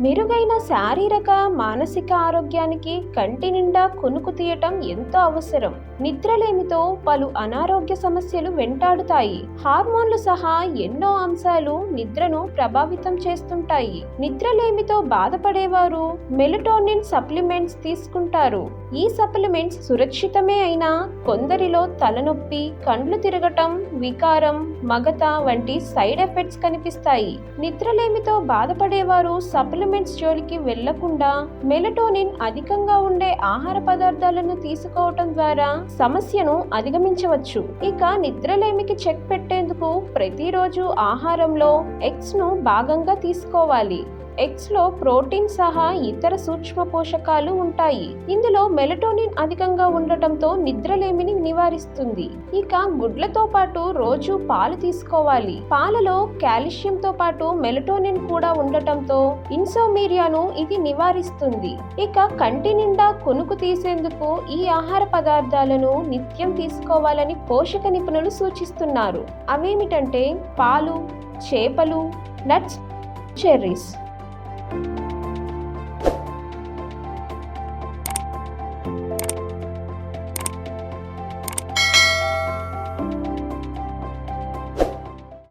మెరుగైన శారీరక మానసిక ఆరోగ్యానికి కంటి నిండా కొనుకు తీయటం ఎంతో అవసరం. నిద్రలేమితో పలు అనారోగ్య సమస్యలు వెంటాడుతాయి. హార్మోన్లు సహా ఎన్నో అంశాలు నిద్రను ప్రభావితం చేస్తుంటాయి. నిద్రలేమితో బాధపడేవారు మెలటోనిన్ సప్లిమెంట్స్ తీసుకుంటారు. ఈ సప్లిమెంట్స్ సురక్షితమే అయినా కొందరిలో తలనొప్పి కండ్లు తిరగటం వికారం మగత వంటి సైడ్ ఎఫెక్ట్స్ కనిపిస్తాయి. నిద్రలేమితో బాధపడేవారు సప్లిమెంట్స్ జోలికి వెళ్ళకుండా మెలటోనిన్ అధికంగా ఉండే ఆహార పదార్థాలను తీసుకోవటం ద్వారా సమస్యను అధిగమించవచ్చు. ఇక నిద్రలేమికి చెక్ పెట్టేందుకు ప్రతిరోజు ఆహారంలో ఎగ్స్ను భాగంగా తీసుకోవాలి. ఎగ్స్లో ప్రోటీన్ సహా ఇతర సూక్ష్మ పోషకాలు ఉంటాయి. ఇందులో మెలటోనిన్ అధికంగా ఉండటంతో నిద్రలేమిని నివారిస్తుంది. ఇక గుడ్లతో పాటు రోజు పాలు తీసుకోవాలి. పాలలో కాల్షియంతో పాటు మెలటోనిన్ కూడా ఉండటంతో ఇన్సోమీరియాను ఇది నివారిస్తుంది. ఇక కంటి నిండా కొనుకు తీసేందుకు ఈ ఆహార పదార్థాలను నిత్యం తీసుకోవాలని పోషక నిపుణులు సూచిస్తున్నారు. అవేమిటంటే పాలు చేపలు నట్స్ చెర్రీస్. Thank you.